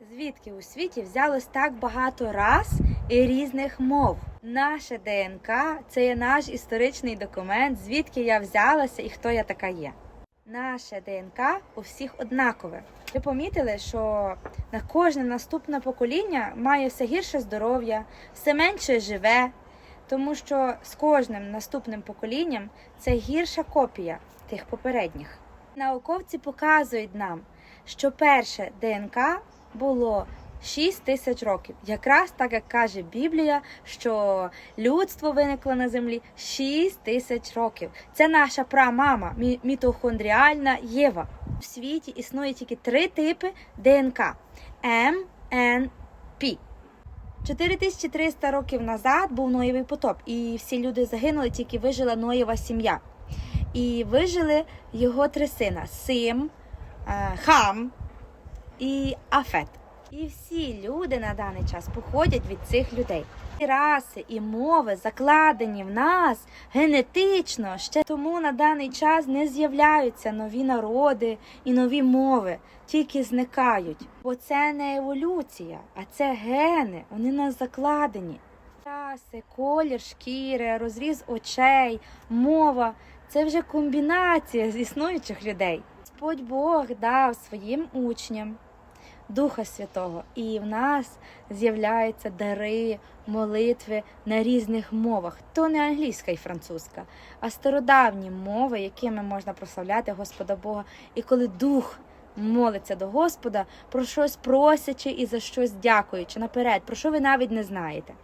Звідки у світі взялось так багато рас і різних мов? Наше ДНК це є наш історичний документ, звідки я взялася і хто я така є. Наше ДНК у всіх однакове. Ви помітили, що на кожне наступне покоління має все гірше здоров'я, все менше живе, тому що з кожним наступним поколінням це гірша копія тих попередніх. Науковці показують нам, що перше ДНК було 6 тисяч років. Якраз так як каже Біблія, що людство виникло на землі 6 тисяч років. Це наша прамама, мітохондріальна Єва. У світі існує тільки три типи ДНК М, Н, П. 4300 років назад був Ноєвий потоп, і всі люди загинули, тільки вижила Ноєва сім'я. І вижили його три сина: Сим, е, Хам і Афет. І всі люди на даний час походять від цих людей. І раси і мови закладені в нас генетично. Ще тому на даний час не з'являються нові народи і нові мови, тільки зникають. Бо це не еволюція, а це гени. Вони нас закладені. Раси, колір шкіри, розріз очей, мова це вже комбінація з існуючих людей. Господь Бог дав своїм учням Духа Святого, і в нас з'являються дари, молитви на різних мовах. То не англійська і французька, а стародавні мови, якими можна прославляти Господа Бога. І коли дух молиться до Господа, про щось просячи і за щось дякуючи наперед, про що ви навіть не знаєте.